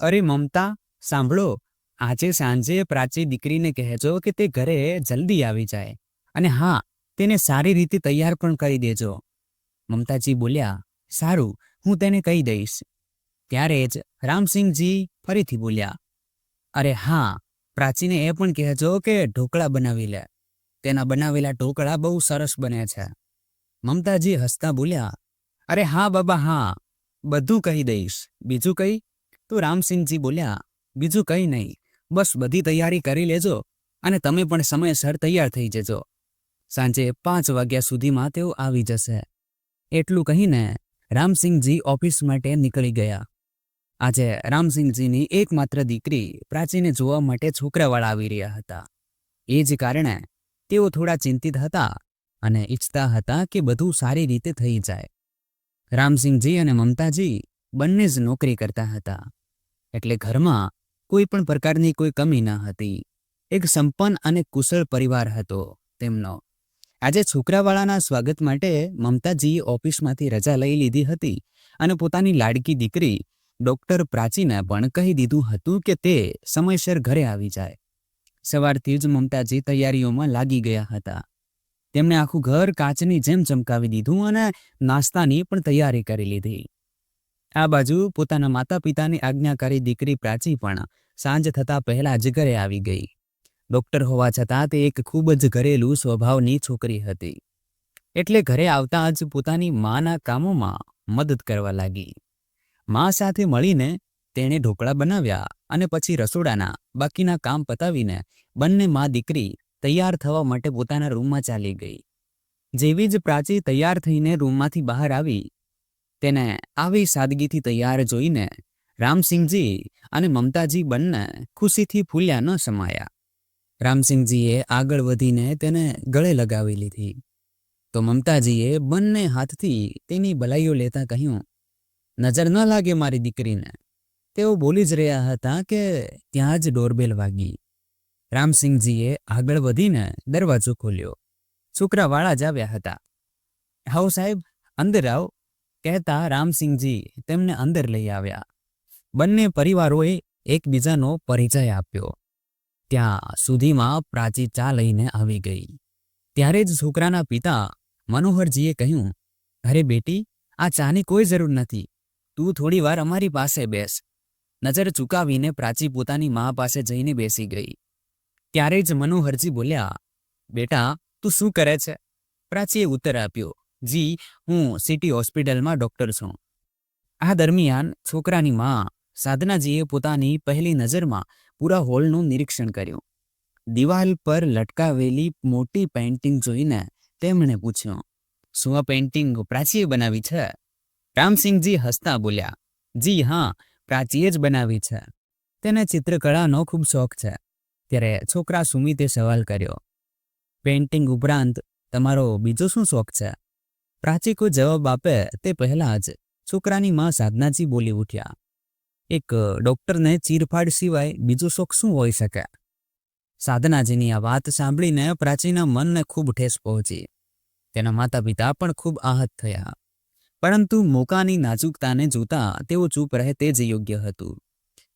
અરે મમતા, સાંભળો. આજે સાંજે પ્રાચી દીકરીને કહેજો કે તે ઘરે જલ્દી આવી જાય અને હા, તેને સારી રીતે તૈયાર પણ કરી દેજો. મમતાજી બોલ્યા, સારું, હું તેને કહી દઈશ. ત્યારે જ રામસિંહજી ફરીથી બોલ્યા, અરે હા, પ્રાચીને એ પણ કહેજો કે ઢોકળા બનાવી લે. તેના બનાવેલા ઢોકળા બહુ સરસ બને છે. મમતાજી હસતા બોલ્યા, અરે હા બાબા, હા, બધું કહી દઈશ. બીજું કઈ? તો રામસિંહજી બોલ્યા, બીજું કંઈ નહીં. બસ બધી તૈયારી કરી લેજો અને તમે પણ સમયસર તૈયાર થઈ જજો. સાંજે પાંચ વાગ્યા સુધીમાં તેઓ આવી જશે. એટલું કહીને રામસિંહજી ઓફિસ માટે નીકળી ગયા. આજે રામસિંહજીની એકમાત્ર દીકરી પ્રાચીને જોવા માટે છોકરાવાળા આવી રહ્યા હતા. એ જ કારણે તેઓ થોડા ચિંતિત હતા અને ઈચ્છતા હતા કે બધું સારી રીતે થઈ જાય. રામસિંહજી અને મમતાજી બંને જ નોકરી કરતા હતા. એટલે ઘરમાં કોઈ પણ પ્રકારની કોઈ કમી ન હતી. એક સંપન્ન અને કુશળ પરિવાર હતો તેમનો. આજે છોકરાવાળાના સ્વાગત માટે મમતાજીએ ઓફિસમાંથી રજા લઈ લીધી હતી અને પોતાની લાડકી દીકરી ડોક્ટર પ્રાચીને પણ કહી દીધું હતું કે તે સમયસર ઘરે આવી જાય. સવારથી જ મમતાજી તૈયારીઓમાં લાગી ગયા હતા. તેમણે આખું ઘર કાચની જેમ ચમકાવી દીધું અને નાસ્તાની પણ તૈયારી કરી લીધી. આ બાજુ પોતાના માતા પિતાની આજ્ઞાકારી દીકરી પ્રાચી પણ સાંજ થતાં પહેલા જ ઘરે આવી ગઈ. ડૉક્ટર હોવા છતાં તે એક ખૂબ જ ઘરેલું સ્વભાવની છોકરી હતી. એટલે ઘરે આવતા જ પોતાની માના કામોમાં મદદ કરવા લાગી. મા સાથે મળીને તેણે ઢોકળા બનાવ્યા અને પછી રસોડાના બાકીના કામ પતાવીને બંને મા દીકરી તૈયાર થવા માટે પોતાના રૂમમાં ચાલી ગઈ. જેવી જ પ્રાચી તૈયાર થઈને રૂમમાંથી બહાર આવી તેને આવી સાદગીથી તૈયાર જોઈને રામસિંહજી અને મમતાજી બંને ખુશીથી ફૂલ્યા ન સમાયા. રામસિંહજીએ આગળ વધીને તેને ગળે લગાવી લીધી. તો મમતાજીએ બંને હાથથી તેની ભલાઈઓ લેતા કહ્યું, નજર ન લાગે મારી દીકરીને. તેઓ બોલી જ રહ્યા હતા કે ત્યાં જ ડોરબેલ વાગી. રામસિંહજીએ આગળ વધીને દરવાજો ખોલ્યો. છોકરાવાળા જ આવ્યા હતા. હાઉ સાહેબ, અંદર આવો. કહેતા રામસિંહજી તેમને અંદર લઈ આવ્યા. બંને પરિવારોએ એકબીજાનો પરિચય આપ્યો. ત્યાં સુધીમાં પ્રાચી ચા લઈને આવી ગઈ. ત્યારે જ છોકરાના પિતા મનોહરજીએ કહ્યું, અરે બેટી, આ ચાની કોઈ જરૂર નથી. તું થોડી વાર અમારી પાસે બેસ. નજર ચૂકાવીને પ્રાચી પોતાની મા પાસે જઈને બેસી ગઈ. ત્યારે જ મનોહરજી બોલ્યા, બેટા, તું શું કરે છે? પ્રાચીએ ઉત્તર આપ્યો જી, હું સિટી હોસ્પિટલમાં ડૉક્ટર છું. આ દરમિયાન છોકરાની મા સાધનાજીએ પોતાની પહેલી નજરમાં પૂરા હોલનું નિરીક્ષણ કર્યું. દિવાલ પર લટકાવેલી મોટી પેઇન્ટિંગ જોઈને તેમણે પૂછ્યું, શું આ પેઇન્ટિંગ પ્રાચીએ બનાવી છે? રામસિંહજી હસતા બોલ્યા, જી હા, પ્રાચીએ જ બનાવી છે. તેને ચિત્રકળાનો ખૂબ શોખ છે. ત્યારે છોકરા સુમિતે સવાલ કર્યો, પેઇન્ટિંગ ઉપરાંત તમારો બીજો શું શોખ છે? પ્રાચી કોઈ જવાબ આપે તે પહેલાં જ છોકરાની માં સાધનાજી બોલી ઉઠ્યા. એક ડૉક્ટરને ચીરફાડ સિવાય બીજો શોખ શું હોઈ શકે? સાધનાજીની આ વાત સાંભળીને પ્રાચીના મનને ખૂબ ઠેસ પહોંચી. તેના માતા પિતા પણ ખૂબ આહત થયા. પરંતુ મોકાની નાજુકતાને જોતા તેઓ ચૂપ રહે તે જ યોગ્ય હતું.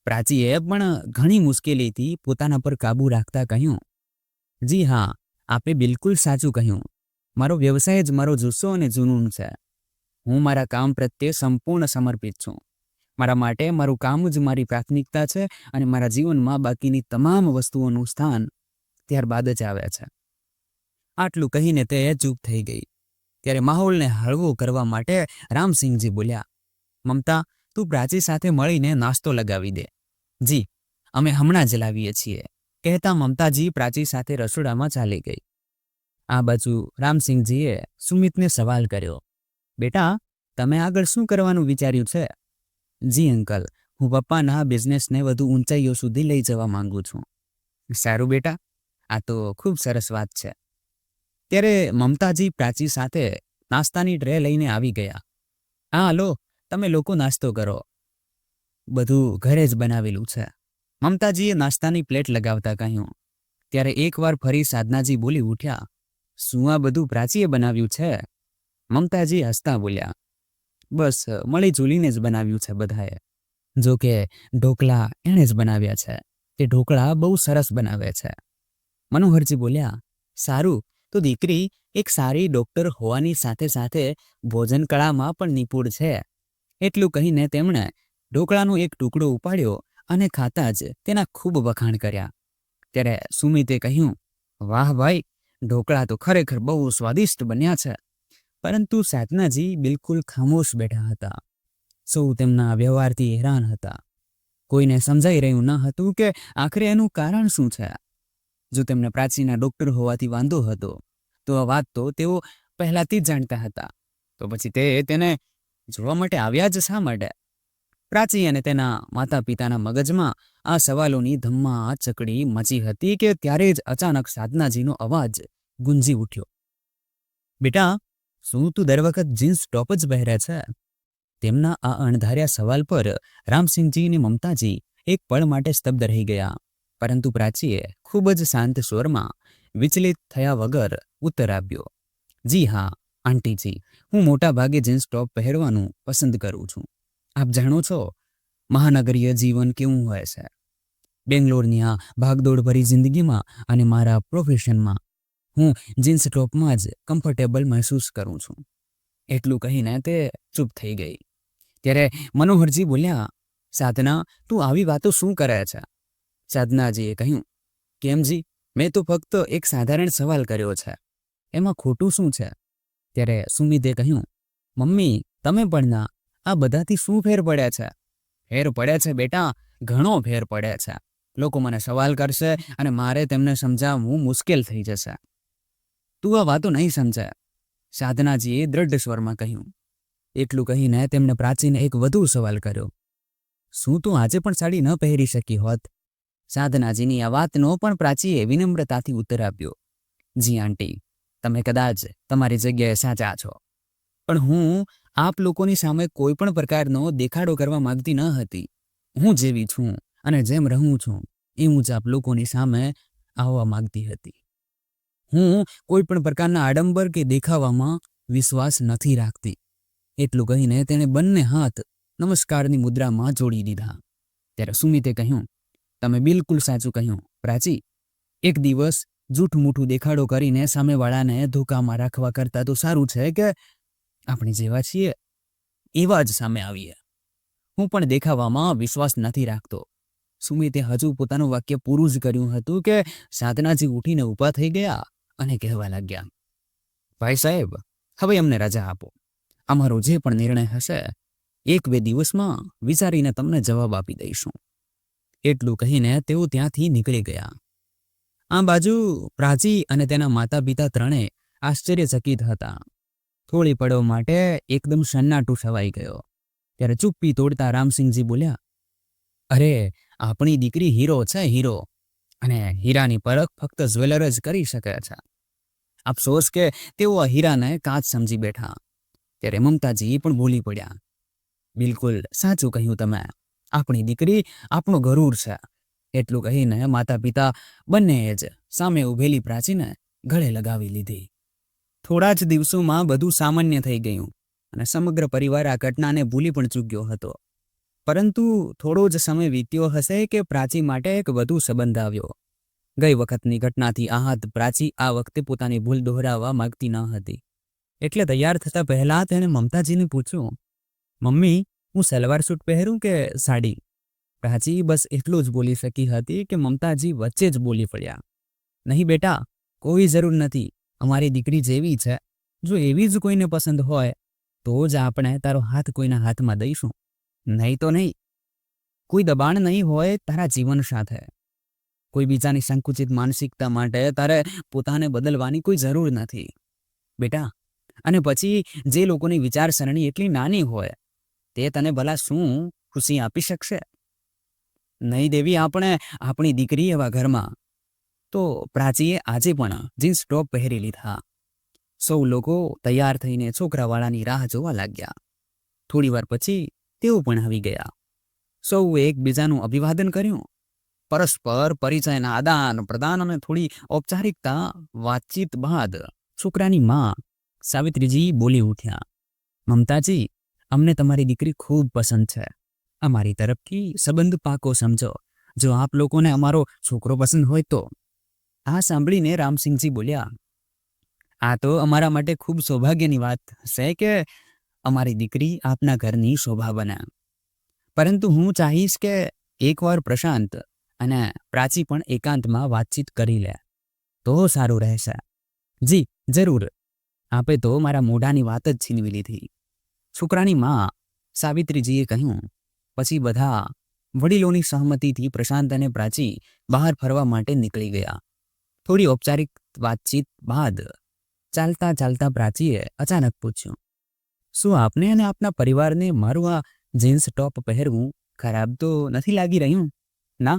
પ્રાચીએ પણ ઘણી મુશ્કેલીથી પોતાના પર કાબૂ રાખતા કહ્યું, જી હા, આપે બિલકુલ સાચું કહ્યું. મારો વ્યવસાય જ મારો જુસ્સો અને જુનૂન છે. હું મારા કામ પ્રત્યે સંપૂર્ણ સમર્પિત છું. મારા માટે મારું કામ જ મારી પ્રાથમિકતા છે અને મારા જીવનમાં બાકીની તમામ વસ્તુઓનું સ્થાન ત્યારબાદ જ આવે છે. આટલું કહીને તે ચૂપ થઈ ગઈ. ત્યારે માહોલને હળવો કરવા માટે રામસિંહજી બોલ્યા, મમતા, તું પ્રાચી સાથે મળીને નાસ્તો લગાવી દે. જી, અમે હમણાં જ લાવીએ છીએ. કહેતા મમતાજી પ્રાચી સાથે રસોડામાં ચાલી ગઈ. આ બાજુ રામસિંહજીએ સુમિતને સવાલ કર્યો, બેટા, તમે આગળ શું કરવાનું વિચાર્યું છે? જી, અંકલ, હું પપ્પાના બિઝનેસને વધુ ઊંચાઈઓ સુધી લઈ જવા માંગુ છું. સારું બેટા, આ તો ખૂબ સરસ વાત છે. ત્યારે મમતાજી પ્રાચી સાથે નાસ્તાની ટ્રે લઈને આવી ગયા. હા, હલો, તમે લોકો નાસ્તો કરો. બધું ઘરે જ બનાવેલું છે. મમતાજીએ નાસ્તાની પ્લેટ લગાવતા કહ્યું. ત્યારે એકવાર ફરી સાધનાજી બોલી ઉઠ્યા શું આ બધું પ્રાચીએ બનાવ્યું છે? મમતાજી હસતા બોલ્યા. બસ, મળી જુલીને જ બનાવ્યું છે બધાએ. જો ઢોકળા એણે જ બનાવ્યા છે. તે ઢોકળા બહુ સરસ બનાવે છે. મનોહરજી બોલ્યા, સારું, તો દીકરી એક સારી ડોક્ટર હોવાની સાથે સાથે ભોજન કળામાં પણ નિપુણ છે. એટલું કહીને તેમણે ઢોકળાનો એક ટુકડો ઉપાડ્યો અને ખાતા જ તેના ખૂબ વખાણ કર્યા. ત્યારે સુમિતે કહ્યું, વાહ ભાઈ ઢોકળા તો ખરેખર બહુ સ્વાદિષ્ટ બન્યા છે. પરંતુ સાધનાજી બિલકુલ ખામોશ બેઠા હતા. સૌ તેમના વ્યવહારથી હેરાન હતા. કોઈને સમજાઈ રહ્યું ન હતું કે આખરે એનું કારણ શું છે? જો તેમને પ્રાચીના ડોક્ટર હોવાથી વાંધો હતો, તો આ વાત તો તેઓ પહેલાથી જ જાણતા હતા. તો પછી તે તેને જોવા માટે આવ્યા જ શા માટે? પ્રાચી અને તેના માતા પિતાના મગજમાં આ સવાલોની ધમ્મા ચકડી મચી હતી કે ત્યારે જ અચાનક સાધનાજીનો અવાજ ગુંજી ઉઠ્યો. બેટા, શું તું દર વખત જીન્સ ટોપ જ પહેરે છે તેમના આ અણધાર્યા સવાલ પર રામસિંહજી અને મમતાજી એક પળ માટે સ્તબ્ધ રહી ગયા, પરંતુ પ્રાચીએ ખૂબ જ શાંત સ્વરમાં વિચલિત થયા વગર ઉત્તર આપ્યો, જી હા, આંટીજી, હું મોટા ભાગે જીન્સ ટોપ પહેરવાનું પસંદ કરું છું. આપ જાણો છો મહાનગરીય જીવન કેવું હોય છે? બેંગ્લોરની આ ભાગદોડ ભરી જિંદગીમાં અને મારા પ્રોફેશનમાં હું જીન્સ ટોપમાં જ કમ્ફર્ટેબલ મહેસૂસ કરું છું. એટલું કહીને તે ચૂપ થઈ ગઈ. ત્યારે મનોહરજી બોલ્યા, સાધના, તું આવી વાતો શું કરે છે? સાધનાજીએ કહ્યું કેમજી મેં તો ફક્ત એક સાધારણ સવાલ કર્યો છે. એમાં ખોટું શું છે? ત્યારે સુમિતે કહ્યું, મમ્મી, તમે પણ ના, આ બધાથી શું ફેર પડે છે? ફેર પડે છે બેટા, ઘણો ફેર પડે છે. લોકો મને સવાલ કરશે અને મારે તેમને સમજાવવું મુશ્કેલ થઈ જશે. તું આ વાતો નહીં સમજે. સાધનાજીએ દ્રઢ સ્વરમાં કહ્યું. એટલું કહીને તેમને પ્રાચીને એક વધુ સવાલ કર્યો. શું તું આજે પણ સાડી ન પહેરી શકી હોત? સાધનાજીની આ વાતનો પણ પ્રાચીએ વિનમ્રતાથી ઉત્તર આપ્યો. જી આંટી, તમે કદાચ તમારી જગ્યાએ સાચા છો. પણ હું આપ લોકોની સામે કોઈ પણ પ્રકારનો દેખાડો કરવા માંગતી ન હતી. હું જેવી છું અને જેમ રહું છું, એવું જ આપ લોકોની સામે આવવા માંગતી હતી. હું કોઈ પણ પ્રકારના આડંબર કે દેખાવામાં વિશ્વાસ નથી રાખતી. એટલું કહીને તેણે બંને હાથ નમસ્કારની મુદ્રામાં જોડી દીધા. ત્યારે સુમિતે કહ્યું, તમે બિલકુલ સાચું કહ્યું, પ્રાચી. એક દિવસ જૂઠ મૂઠું દેખાડો કરીને સામેવાળાને ધોકામાં રાખવા કરતાં તો સારું છે કે આપણે જેવા છીએ, એવા જ સામે આવીએ. હું પણ દેખાવામાં વિશ્વાસ નથી રાખતો. સુમિતે હજુ પોતાનું વાક્ય પૂરું જ કર્યું હતું કે સાધનાજી ઉઠીને ઊભા થઈ ગયા અને કહેવા લાગ્યા, ભાઈ સાહેબ, હવે અમને રજા આપો. અમારો જે પણ નિર્ણય હશે, એક બે દિવસમાં વિચારીને તમને જવાબ આપી દઈશું. એટલું કહીને તેઓ ત્યાંથી નીકળી ગયા. આ બાજુ પ્રાચી અને તેના માતા પિતા ત્રણે આશ્ચર્યચકિત હતા. થોડી પળો માટે એકદમ સન્નાટું છવાઈ ગયો. ત્યારે ચુપ્પી તોડતા રામસિંહજી બોલ્યા, અરે, આપણી દીકરી હીરો છે, હીરો. અને હીરાની પરખ ફક્ત જ્વેલર જ કરી શકે છે. અફસોસ કે તેઓ આ હીરાને કાચ સમજી બેઠા. ત્યારે મમતાજી પણ બોલી પડ્યા, બિલકુલ સાચું કહ્યું તમે. આપણી દીકરી આપણું ગરુર છે. એટલું કહીને માતા પિતા બંનેએ જ સામે ઉભેલી પ્રાચીને ગળે લગાવી લીધી. થોડા જ દિવસોમાં બધું સામાન્ય થઈ ગયું અને સમગ્ર પરિવાર આ ઘટનાને ભૂલી પણ ચૂક્યો હતો. પરંતુ થોડો જ સમય વીત્યો હશે કે પ્રાચી માટે એક વધુ સંબંધ આવ્યો. ગઈ વખતની ઘટનાથી આહત પ્રાચી આ વખતે પોતાની ભૂલ દોહરાવવા માંગતી ન હતી. એટલે તૈયાર થતા પહેલા તેણે મમતાજીને પૂછ્યું, મમ્મી, હું સલવાર સૂટ પહેરું કે સાડી? પ્રાચી બસ એટલું જ બોલી શકી હતી કે મમતાજી વચ્ચે જ બોલી પડ્યા, નહીં બેટા, કોઈ જરૂર નથી. અમારી દીકરી જેવી છે. જો એવી જ કોઈને પસંદ હોય, તો જ આપણે તારો હાથ કોઈના હાથમાં દઈશું. નહીં તો નહીં. કોઈ દબાણ નહીં હોય તારા જીવન સાથે. કોઈ બીજાની સંકુચિત માનસિકતા માટે તારે પોતાને બદલવાની કોઈ જરૂર નથી. બેટા, અને પછી જે લોકોની વિચારસરણી એટલી નાની હોય, તે તને ભલા શું ખુશી આપી શકશે? નહીં દેવી, આપણે આપણી દીકરી એવા ઘરમાં તો પ્રાચીએ આજે પણ જીન્સ ટોપ પહેરી લીધા સૌ લોકો તૈયાર થઈને છોકરાવાળાની રાહ જોવા લાગ્યા થોડી વાર પછી તેઓ પણ આવી ગયા સૌએ એકબીજાનું અભિવાદન કર્યું પરસ્પર પરિચયના આદાન પ્રદાન અને થોડી ઔપચારિકતા વાતચીત બાદ છોકરાની માં સાવિત્રીજી બોલી ઉઠ્યા મમતાજી અમને તમારી દીકરી ખૂબ પસંદ છે અમારી તરફથી સંબંધ પાકો સમજો જો આપ લોકોને અમારો છોકરો પસંદ હોય તો આ સાંભળીને રામસિંહજી બોલ્યા, આ તો અમારા માટે ખૂબ સૌભાગ્યની વાત હશે કે અમારી દીકરી આપના ઘરની શોભા બને. પરંતુ હું ચાહીશ કે એકવાર પ્રશાંત અને પ્રાચી પણ એકાંતમાં વાતચીત કરી લે. તો સારું રહેશે. જી, જરૂર. આપે તો મારા મોઢાની વાત જ છીનવી લીધી. છોકરાની માં સાવિત્રીજીએ કહ્યું, પછી બધા વડીલોની સહમતિથી પ્રશાંત અને પ્રાચી બહાર ફરવા માટે નીકળી ગયા. થોડી ઔપચારિક વાતચીત બાદ ચાલતા ચાલતા પ્રાચીએ અચાનક પૂછ્યું, શું આપને અને આપના પરિવારને મારું આ જીન્સ ટોપ પહેરવું ખરાબ તો નથી લાગી રહ્યું? ના,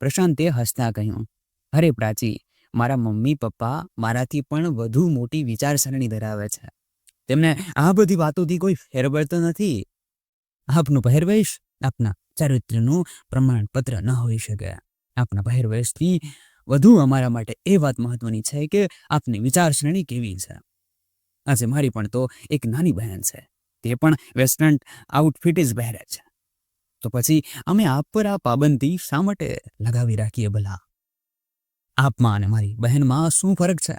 પ્રશાંતે હસતા કહ્યું, અરે પ્રાચી, મારા મમ્મી પપ્પા મારાથી પણ વધુ મોટી વિચારસરણી ધરાવે છે. તેમને આ બધી વાતોથી કોઈ ફેરબળ તો નથી. આપનું પહેરવેશ આપના ચારિત્ર્યનું પ્રમાણપત્ર ન હોઈ શકે. આપના પહેરવેશથી વધુ અમારા માટે એ વાત મહત્વની છે કે આપની વિચારસરણી કેવી છે. આજે મારી પણ તો એક નાની બહેન છે. તે પણ વેસ્ટર્ન આઉટફિટ જ પહેરે છે. તો પછી અમે આપ પર આ પાબંદી શા માટે લગાવી રાખીએ ભલા? આપમાં અને મારી બહેનમાં શું ફરક છે?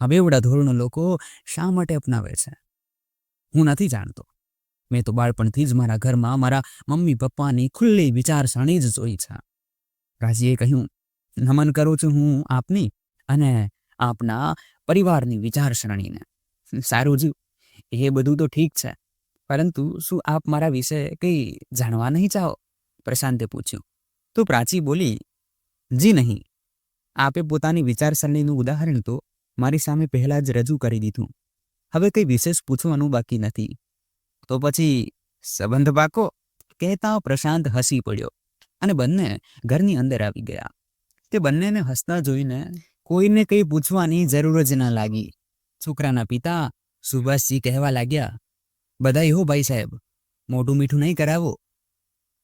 આ બેવડા ધોરણો લોકો શા માટે અપનાવે છે? હું નથી જાણતો. મેં તો બાળપણથી જ મારા ઘરમાં મારા મમ્મી પપ્પાની ખુલ્લી વિચારસરણી જ જોઈ છે. રાજીએ કહ્યું નમન કરું છું હું આપની અને આપના પરિવારની વિચારસરણીને. સારું જ એ બધું તો ઠીક છે. પરંતુ શું આપ મારા વિશે કંઈ જાણવા નહીં ચાહો? પ્રશાંતે પૂછ્યું. તો પ્રાચી બોલી, જી નહીં. આપે પોતાની વિચારસરણીનું ઉદાહરણ તો મારી સામે પહેલાં જ રજૂ કરી દીધું. હવે કંઈ વિશેષ પૂછવાનું બાકી નથી. તો પછી, સંબંધ પાકો? કહેતા પ્રશાંત હસી પડ્યો અને બંને ઘરની અંદર આવી ગયા. તે બંનેને હસતા જોઈને કોઈને કંઈ પૂછવાની જરૂર જ ન લાગી. છોકરાના પિતા સુભાષજી કહેવા લાગ્યા બધા હો ભાઈ સાહેબ, મોટું મીઠું નહીં કરાવો.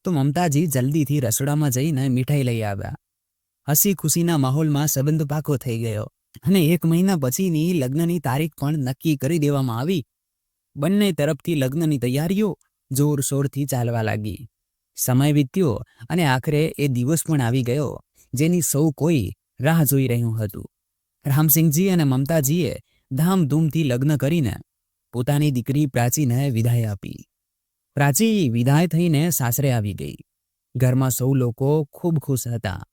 તો મમતાજી જલ્દીથી રસોડામાં જઈને મીઠાઈ લઈ આવ્યા. હસી ખુશીના માહોલમાં સંબંધ પાકો થઈ ગયો અને એક મહિના પછીની લગ્નની તારીખ પણ નક્કી કરી દેવામાં આવી. બંને તરફથી લગ્નની તૈયારીઓ જોરશોરથી ચાલવા લાગી. સમય વીત્યો અને આખરે એ દિવસ પણ આવી ગયો. જેની સૌ કોઈ રાહ જોઈ રહ્યું હતું. રામસિંહજી અને મમતાજીએ ધામધૂમથી લગ્ન કરીને પોતાની દીકરી પ્રાચીને વિદાય આપી. પ્રાચી વિદાય થઈને સાસરે આવી ગઈ. ઘરમાં સૌ લોકો ખૂબ ખુશ હતા.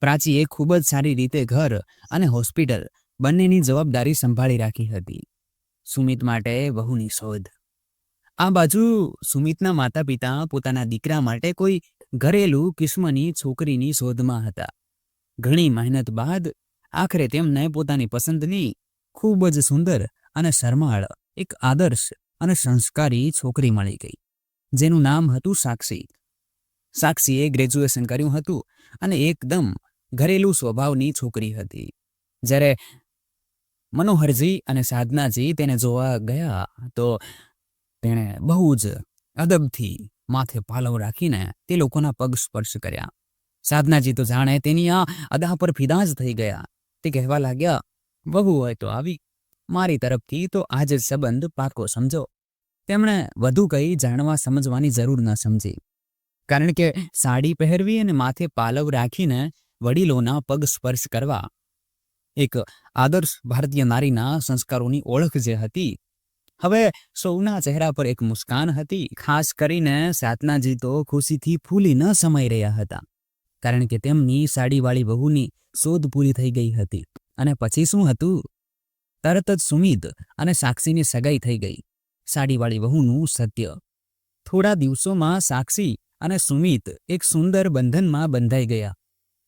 પ્રાચીએ ખૂબ જ સારી રીતે ઘર અને હોસ્પિટલ બંનેની જવાબદારી સંભાળી રાખી હતી. સુમિત માટે વહુની શોધ. આ બાજુ સુમિતના માતા પિતા પોતાના દીકરા માટે કોઈ ઘરેલું કિસ્મની છોકરીની શોધમાં હતા. ઘણી મહેનત બાદ આખરે તેમને પોતાની પસંદની ખૂબ જ સુંદર અને શરમાળ એક આદર્શ અને સંસ્કારી છોકરી મળી ગઈ, જેનું નામ હતું સાક્ષી. સાક્ષીએ ગ્રેજ્યુએશન કર્યું હતું અને એકદમ ઘરેલું સ્વભાવની છોકરી હતી, જ્યારે મનોહરજી અને સાધનાજી તેને જોવા ગયા તો તેણે બહુ જ અદબથી માથે પાલવ રાખીને તે લોકોના પગ સ્પર્શ કર્યા. સાધનાજી તો જાણે તેની આ અદા પર ફિદા જ થઈ ગયા. તે કહેવા લાગ્યા, વહુ હોય તો આવી. મારી તરફથી તો આજ સંબંધ પાકો સમજો. તેમણે વધુ કંઈ જાણવા સમજવાની જરૂર ન સમજી. કારણ કે સાડી પહેરવી અને માથે પાલવ રાખીને વડીલોના પગ સ્પર્શ કરવા એક આદર્શ ભારતીય નારીના સંસ્કારોની ઓળખ જે હતી, હવે સૌના ચહેરા પર એક મુસ્કાન હતી, ખાસ કરીને સાતનાજી તો ખુશીથી ફૂલી ન સમાઈ રહ્યા હતા. કારણ કે તેમની સાડીવાળી વહુની શોધ પૂરી થઈ ગઈ હતી. અને પછી શું હતું? તરત જ સુમિત અને સાક્ષીની સગાઈ થઈ ગઈ. સાડીવાળી વહુનું સત્ય. થોડા દિવસોમાં સાક્ષી અને સુમિત એક સુંદર બંધનમાં બંધાઈ ગયા.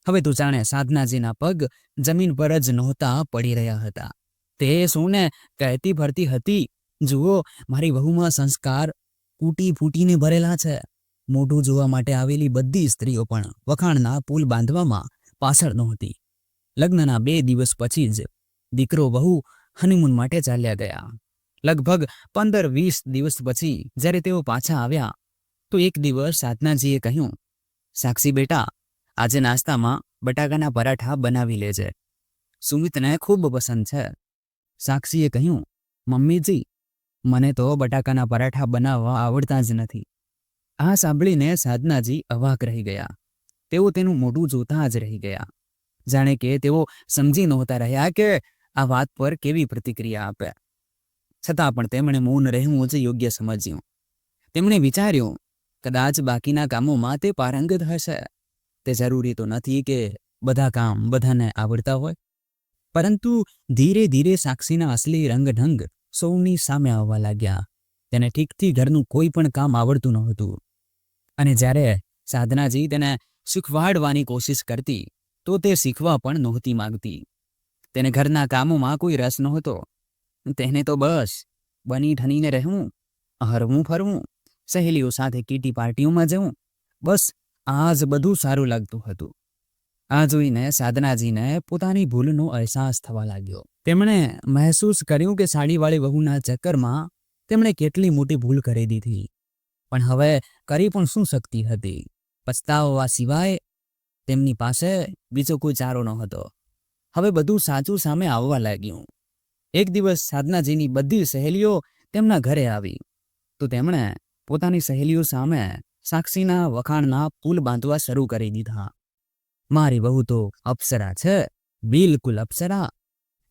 હવે તું જાણે સાધનાજીના પગ જમીન પર જ નહોતા પડી રહ્યા હતા. તે સૌને કહેતી ફરતી હતી, જુઓ, મારી વહુમાં સંસ્કાર કૂટી ફૂટીને ભરેલા છે. મોઢું જોવા માટે આવેલી બધી સ્ત્રીઓ પણ વખાણના પુલ બાંધવામાં પાછળ નહોતી. લગ્નના બે દિવસ પછી જ દીકરો વહુ હનીમૂન માટે ચાલ્યા ગયા. લગભગ પંદર વીસ દિવસ પછી જ્યારે તેઓ પાછા આવ્યા, તો એક દિવસ સાધનાજીએ કહ્યું, સાક્ષી બેટા, આજે નાસ્તામાં બટાકાના પરાઠા બનાવી લેજે. સુમિતને ખૂબ પસંદ છે. સાક્ષીએ કહ્યું, મમ્મીજી, મને તો બટાકાના પરાઠા બનાવવા આવડતા જ નથી. આ સાંભળીને સાધનાજી અવાક રહી ગયા. તેઓ તેનું મોઢું જોતા જ રહી ગયા. જાણે કે તેઓ સમજી નહોતા રહ્યા કે આ વાત પર કેવી પ્રતિક્રિયા આપે. છતાં પણ તેમણે મૌન રહેવું જ યોગ્ય સમજ્યું. તેમણે વિચાર્યું, કદાચ બાકીના કામોમાં તે પારંગત હશે. તે જરૂરી તો નથી કે બધા કામ બધાને આવડતા હોય. પરંતુ ધીરે ધીરે સાક્ષીના અસલી રંગઢંગ સૌની સામે આવવા લાગ્યા. તેને ઠીકથી ઘરનું કોઈ પણ કામ આવડતું નહોતું. અને જ્યારે સાધનાજી તેને શીખવાડવાની કોશિશ કરતી, તો તે શીખવા પણ નહોતી માંગતી. તેને ઘરના કામોમાં કોઈ રસ નહોતો. તેને તો બસ બની ઠનીને રહેવું, હરવું ફરવું, સહેલીઓ સાથે કીટી પાર્ટીઓમાં જવું, બસ આ જ બધું સારું લાગતું હતું. આ જોઈને સાધનાજીને પોતાની ભૂલનો અહેસાસ થવા લાગ્યો. તેમણે મહેસૂસ કર્યું કે સાડીવાળી વહુના ચક્કરમાં તેમણે કેટલી મોટી ભૂલ કરી દીધી. પણ હવે કરી પણ શું શકતી હતી? પછતાવવા સિવાય તેમની પાસે બીજો કોઈ ચારો ન હતો. હવે બધું સાચું સામે આવવા લાગ્યું. એક દિવસ સાધનાજીની બધી સહેલીઓ તેમના ઘરે આવી. તો તેમણે પોતાની સહેલીઓ સામે સાક્ષીના વખાણના પુલ બાંધવા શરૂ કરી દીધા. મારી બહુ તો અપ્સરા છે, બિલકુલ અપ્સરા.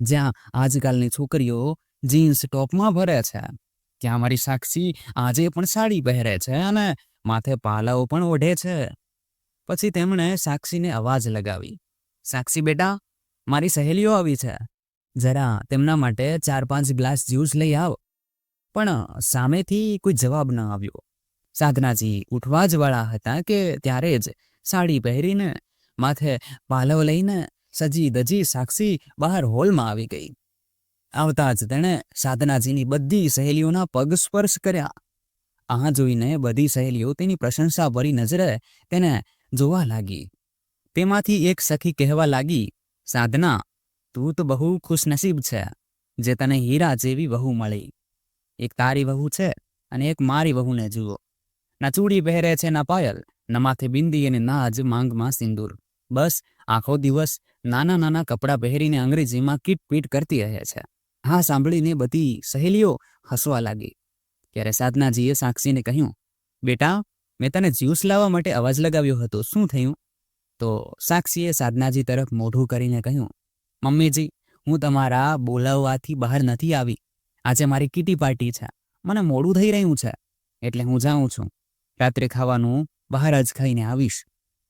જ્યાં આજકાલની છોકરીઓ જીન્સ ટોપમાં ભરે છે. ત્યાં મારી સાક્ષી આજે પણ સાડી પહેરે છે અને માથે પાલાઓ પણ ઓઢે છે. પછી તેમણે સાક્ષીને અવાજ લગાવી. સાક્ષી બેટા, મારી સહેલીઓ આવી છે. જરા તેમના માટે ચાર પાંચ ગ્લાસ જ્યુસ લઈ આવ. પણ સામેથી કોઈ જવાબ ન આવ્યો. સાધનાજી ઉઠવા જ વાળા હતા કે ત્યારે જ સાડી પહેરીને માથે પાલવ લઈને સજી દજી સાક્ષી બહાર હોલમાં આવી ગઈ. આવતા જ તેણે સાધનાજીની બધી સહેલીઓના પગ સ્પર્શ કર્યા. આ જોઈને બધી સહેલીઓ તેની પ્રશંસા ભરી નજરે તેને જોવા લાગી. તેમાંથી એક સખી કહેવા લાગી, સાધના, તું તો બહુ ખુશનસીબ છે, જે તને હીરા જેવી વહુ મળી. એક તારી વહુ છે અને એક મારી વહુને જુઓ. ના ચૂડી પહેરે છે, ના પાયલ, ના માથે બિંદી અને ના જ માંગમાં સિંદૂર. બસ, આખો દિવસ નાના નાના કપડાં પહેરીને અંગ્રેજીમાં કીટપીટ કરતી રહે છે. હા, સાંભળીને બધી સહેલીઓ હસવા લાગી. ત્યારે સાધનાજીએ સાક્ષીને કહ્યું, બેટા, મેં તને જ્યુસ લાવવા માટે અવાજ લગાવ્યો હતો. શું થયું? તો સાક્ષીએ સાધનાજી તરફ મોઢું કરીને કહ્યું, મમ્મીજી, હું તમારા બોલાવવાથી બહાર નથી આવી. આજે મારી કીટી પાર્ટી છે. મને મોડું થઈ રહ્યું છે, એટલે હું જાઉં છું. રાત્રે ખાવાનું બહાર જ ખાઈને આવીશ.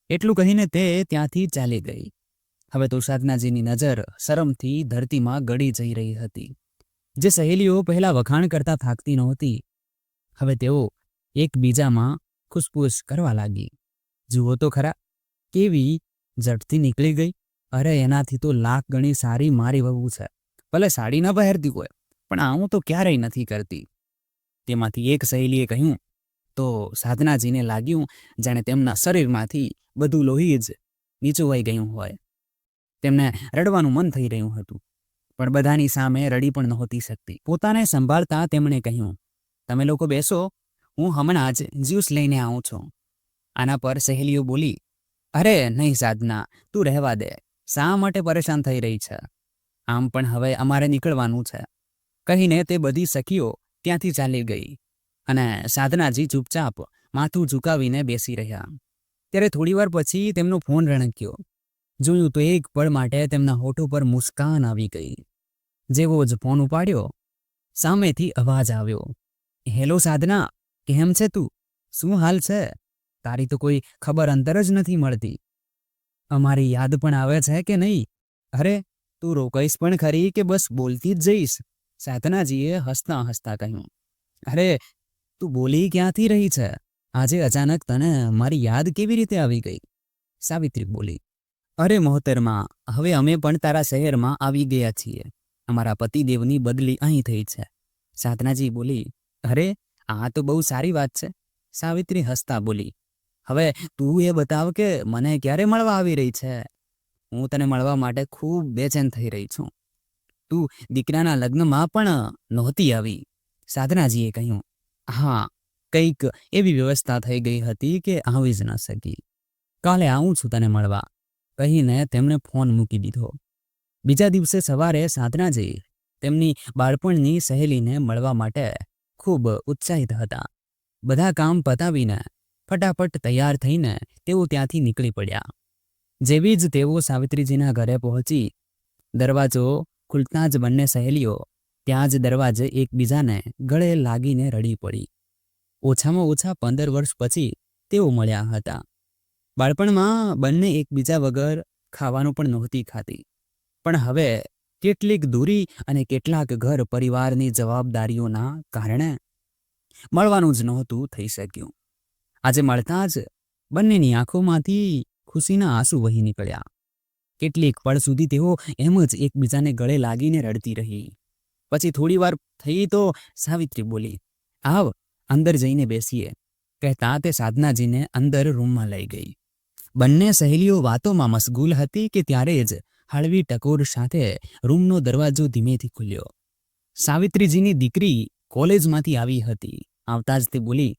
એટલું કહીને તે ત્યાંથી ચાલી ગઈ. હવે તો સાધનાજીની નજર શરમથી ધરતીમાં ગળી જઈ રહી હતી. જે સહેલીઓ પહેલા વખાણ કરતા થાકતી નહોતી. હવે તેઓ એકબીજામાં ખુશપુશ કરવા લાગી. જુઓ તો ખરા, કેવી ઝડથી નીકળી ગઈ. અરે, એનાથી તો લાખ ગણી સારી મારી વહુ છે. ભલે સાડી ન પહેરતી હોય, પણ આવું તો ક્યારેય નથી કરતી. તેમાંથી એક સહેલીએ કહ્યું, તો સાધનાજીને લાગ્યું, જાણે તેમના શરીરમાંથી બધું લોહી જ નીચોવાઈ ગયું હોય. તેમને રડવાનું મન થઈ રહ્યું હતું. પણ બધાની સામે રડી પણ નહોતી શકતી. પોતાને સંભાળતા તેમણે કહ્યું, તમે લોકો બેસો, હું હમણાં જ જ્યુસ લઈને આવું છું. આના પર સહેલીઓ બોલી, અરે, નહીં સાધના, તું રહેવા દે. શા માટે પરેશાન થઈ રહી છે? આમ પણ હવે અમારે નીકળવાનું છે. કહીને તે બધી સખીઓ ત્યાંથી ચાલી ગઈ અને સાધનાજી ચૂપચાપ માથું ઝુકાવીને બેસી રહ્યા. ત્યારે થોડીવાર પછી તેમનો ફોન રણક્યો. જોયું તો એક પળ માટે તેમના હોઠો પર મુસ્કાન આવી ગઈ. જેવો જ ફોન ઉપાડ્યો, સામેથી અવાજ આવ્યો, હેલો સાધના, કેમ છે તું? શું હાલ છે? તારી તો કોઈ ખબર અંતર જ નથી મળતી. અમારી યાદ પણ આવે છે કે નહીં? અરે, તું રોકાઈશ પણ ખરી કે બસ બોલતી જ જઈશ? સાધનાજીએ હસતા હસતા કહ્યું, અરે, તું બોલી ક્યાંથી રહી છે? આજે અચાનક તને મારી યાદ કેવી રીતે આવી ગઈ? સાવિત્રી બોલી અરે મોહતરમાં, હવે અમે પણ તારા શહેરમાં આવી ગયા છીએ. અમારા પતિદેવની બદલી અહીં થઈ છે. સાધનાજી બોલી, અરે, આ તો બહુ સારી વાત છે. સાવિત્રી હસતા બોલી, હવે તું એ બતાવ કે મને ક્યારે મળવા આવી રહી છે? હું તને મળવા માટે ખૂબ બેચેન થઈ રહી છું. તું દીકરાના લગ્નમાં પણ નહોતી આવી. સાધનાજીએ કહ્યું, હા, કંઈક એવી વ્યવસ્થા થઈ ગઈ હતી કે આવી જ ન શકી. કાલે આવું છું તને મળવા. કહીને તેમણે ફોન મૂકી દીધો. બીજા દિવસે સવારે સાધનાજી તેમની બાળપણની સહેલીને મળવા માટે ખૂબ ઉત્સાહિત હતા. બધા કામ પતાવીને ફટાફટ તૈયાર થઈને તેઓ ત્યાંથી નીકળી પડ્યા. જેવી જ તેઓ સાવિત્રીજીના ઘરે પહોંચી, દરવાજો ખુલતા જ બંને સહેલીઓ ત્યાં જ દરવાજે એકબીજાને ગળે લાગીને રડી પડી. ઓછામાં ઓછા પંદર વર્ષ પછી તેઓ મળ્યા હતા. બાળપણમાં બંને એકબીજા વગર ખાવાનું પણ નહોતી ખાતી. પણ હવે કેટલીક દૂરી અને કેટલાક ઘર પરિવારની જવાબદારીઓના કારણે મળવાનું જ નહોતું થઈ શક્યું. આજે મળતા જ બંનેની આંખોમાંથી ખુશીના આંસુ વહી નીકળ્યા. કેટલીક પળ સુધી તેઓ એમ જ એકબીજાને ગળે લાગીને રડતી રહી. પછી થોડી વાર થઈ તો સાવિત્રી બોલી, આવ, અંદર જઈને બેસીએ. કહેતા તે સાધનાજીને અંદર રૂમમાં લઈ ગઈ. બંને સહેલીઓ વાતોમાં મશગુલ હતી કે ત્યારે જ હળવી ટકોર સાથે રૂમનો દરવાજો ધીમેથી ખુલ્યો. સાવિત્રીજીની દીકરી કોલેજમાંથી આવી હતી. આવતા જ તે બોલી,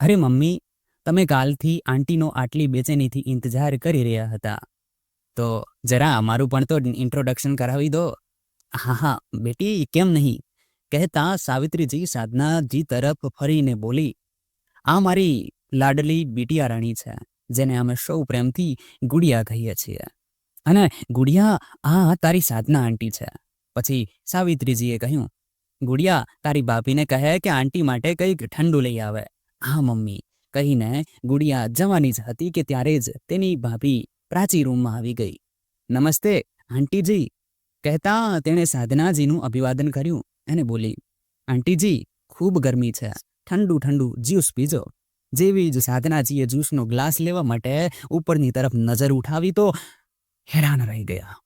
અરે મમ્મી, તમે કાલથી આંટીનો આટલી બેચેનીથી ઇંતજાર કરી રહ્યા હતા. તો જરા અમારું પણ તો ઇન્ટ્રોડક્શન કરાવી દો. હા હા, બેટી, કેમ નહીં? કહેતા સાવિત્રીજી સાધનાજી તરફ ફરીને બોલી, આ મારી લાડલી બીટિયા રાણી છે. જેને અમે સૌ પ્રેમથી ગુડિયા કહીએ છીએ. અને ગુડિયા આ તારી સાધના આંટી છે. પછી સાવિત્રીજીએ કહ્યું, ગુડિયા, તારી બાપીને કહે કે આંટી માટે કંઈક ઠંડુ લઈ આવે. હા, મમ્મી, કહીને ગુડિયા જવાની જ હતી કે ત્યારે જ તેની ભાભી પ્રાચી રૂમમાં આવી ગઈ. નમસ્તે, આંટીજી. કહેતા તેણે સાધનાજીનું અભિવાદન કર્યું અને બોલી, આંટીજી, ખૂબ ગરમી છે. ઠંડુ ઠંડુ જ્યુસ પીજો. જેવી જ સાધનાજીએ જ્યુસનો ગ્લાસ લેવા માટે ઉપરની તરફ નજર ઉઠાવી તો હેરાન રહી ગયા.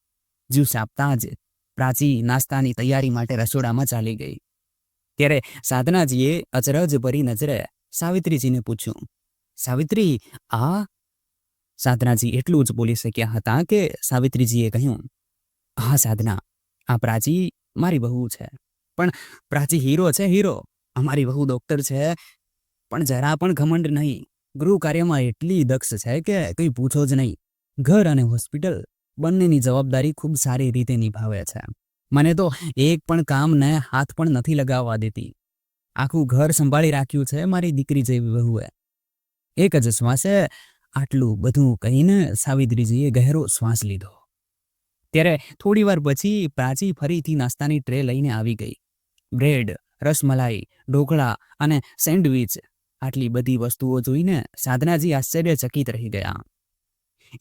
જ્યુસ આપતા જ પ્રાચી નાસ્તાની તૈયારી માટે રસોડામાં ચાલી ગઈ. ત્યારે સાધનાજીએ અચરજ ભરી નજરે સાવિત્રીજીને પૂછ્યું, સાવિત્રી, આ? સાધનાજી એટલું જ બોલી શક્યા હતા કે સાવિત્રીજીએ કહ્યું, હા સાધના, આ પ્રાચી મારી બહુ છે. પણ પ્રાચી હીરો છે હીરો. અમારી બહુ ડોક્ટર છે. પણ જરા પણ ઘમંડ નહીં. ગૃહ કાર્યમાં એટલી દક્ષ છે કે કંઈ પૂછો જ નહીં. ઘર અને હોસ્પિટલ બંનેની જવાબદારી ખૂબ સારી રીતે નિભાવે છે. મને તો એક પણ કામને હાથ પણ નથી લગાવવા દેતી. આખું ઘર સંભાળી રાખ્યું છે મારી દીકરી જેવી વહુએ. એક જ શ્વાસે આટલું બધું કહીને સાવિત્રીજીએ ગહેરો શ્વાસ લીધો. ત્યારે થોડી વાર પછી પ્રાચી ફરીથી નાસ્તાની ટ્રે લઈને આવી ગઈ. બ્રેડ, રસમલાઈ, ઢોકળા અને સેન્ડવિચ આટલી બધી વસ્તુઓ જોઈને સાધનાજી આશ્ચર્યચકિત રહી ગયા.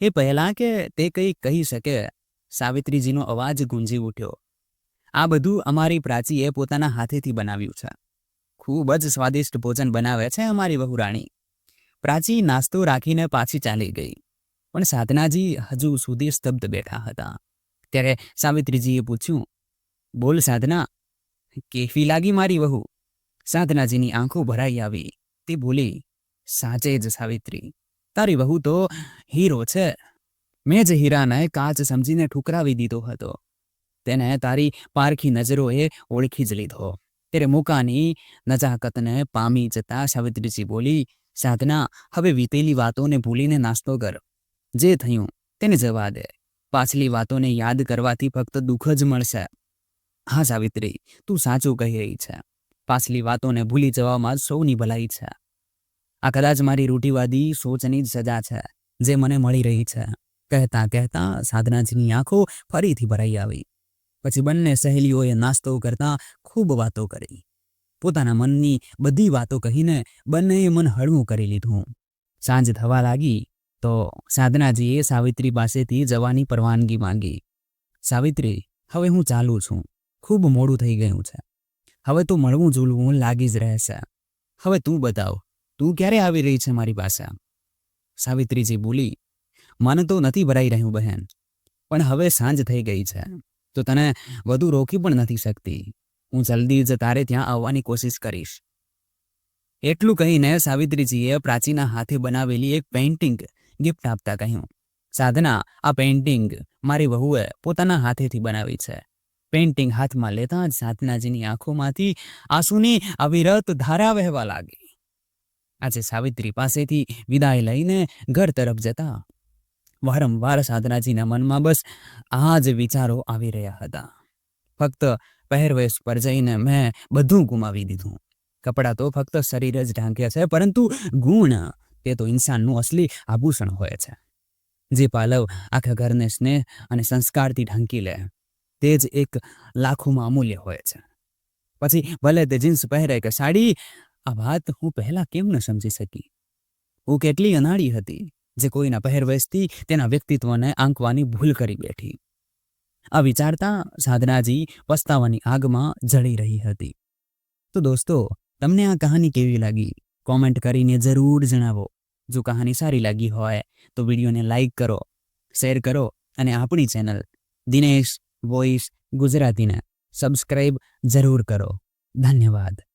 એ પહેલા કે તે કંઈ કહી શકે, સાવિત્રીજીનો અવાજ ગુંજી ઉઠ્યો. આ બધું અમારી પ્રાચીએ પોતાના હાથેથી બનાવ્યું છે. ખૂબ જ સ્વાદિષ્ટ ભોજન બનાવે છે અમારી વહુરાણી. પ્રાચી નાસ્તો રાખીને પાછી ચાલી ગઈ. પણ સાધનાજી હજુ સુધી સ્તબ્ધ બેઠા હતા. ત્યારે સાવિત્રીજીએ પૂછ્યું, બોલ સાધના, કેવી લાગી મારી વહુ? સાધનાજીની આંખો ભરાઈ આવી. તે બોલી, સાચે જ સાવિત્રી, તારી વહુ તો હીરો છે. મેં જ હીરાને કાચ સમજીને ઠુકરાવી દીધો હતો. તેને તારી પારખી નજરોએ ઓળખી જ લીધો. ત્યારે મોકાની નજાકતને પામી જતા સાવિત્રીજી બોલી, સાધના, હવે વીતેલી વાતોને ભૂલીને નાસ્તો કર. જે થયું તેને જવા દે. પાછલી વાતોને યાદ કરવાથી ફક્ત દુઃખ જ મળશે. હા સાવિત્રી, તું સાચું કહી રહી છે. પાછલી વાતોને ભૂલી જવામાં સૌની ભલાઈ છે. આ કદાચ મારી રૂઢિવાદી સોચની જ સજા છે, જે મને મળી રહી છે. કહેતા કહેતા સાધનાજીની આંખો ફરીથી ભરાઈ આવી. પછી બંને સહેલીઓએ નાસ્તો કરતા ખૂબ વાતો કરી. પોતાના મનની બધી વાતો કહીને બંનેએ મન હળવું કરી લીધું. સાંજ થવા લાગી તો સાધનાજીએ સાવિત્રી પાસેથી જવાની પરવાનગી માંગી. સાવિત્રી, હવે હું ચાલું છું. ખૂબ મોડું થઈ ગયું છે. હવે તો મળવું ઝૂલવું લાગી જ રહેશે હવે તું બતાવ, તું ક્યારે આવી રહી છે મારી પાસે? સાવિત્રીજી બોલી, મને તો નથી ભરાઈ રહ્યું બહેન, પણ હવે સાંજ થઈ ગઈ છે, તો તને વધુ રોકી પણ નથી શકતી. હું જલ્દી જ તારે ત્યાં આવવાની કોશિશ કરીશ. એટલું કહીને સાવિત્રીજીએ પ્રાચીના હાથે બનાવેલી એક પેઇન્ટિંગ ગિફ્ટ આપતા કહ્યું. સાધના, આ પેઇન્ટિંગ મારી વહુએ પોતાના હાથેથી બનાવી છે. પેઇન્ટિંગ હાથમાં લેતા જ સાધનાજીની આંખોમાંથી આંસુની અવિરત ધારા વહેવા લાગી. આજે સાવિત્રી પાસેથી વિદાય લઈને ઘર તરફ જતા વારંવાર સાધનાજીના મનમાં બસ આ જ વિચારો આવી રહ્યા હતા. ફક્ત પહેરવેશ પર જઈને મેં બધું ગુમાવી દીધું. કપડાં તો ફક્ત શરીર જ ઢાંક્યા છે, પરંતુ ગુણ તે તો ઇન્સાનનું અસલી આભૂષણ હોય છે. જે પાલવ આખા ઘરને સ્નેહ અને સંસ્કારથી ઢાંકી લે. તે જ એક લાખોમાં અમૂલ્ય હોય છે. પછી ભલે તે જીન્સ પહેરે કે સાડી, આ વાત હું પહેલાં કેમ ન સમજી શકી? હું કેટલી અનાળી હતી જે કોઈના પહેરવેશથી તેના વ્યક્તિત્વને આંકવાની ભૂલ કરી બેઠી. આ વિચારતા સાધનાજી પસ્તાવાની આગમાં જળી રહી હતી. તો દોસ્તો, તમને આ કહાની કેવી લાગી? કોમેન્ટ કરીને જરૂર જણાવો. જો કહાની સારી લાગી હોય તો વિડીયોને લાઈક કરો, શેર કરો અને આપણી ચેનલ દિનેશ વોઇસ ગુજરાતીને સબસ્ક્રાઇબ જરૂર કરો. ધન્યવાદ.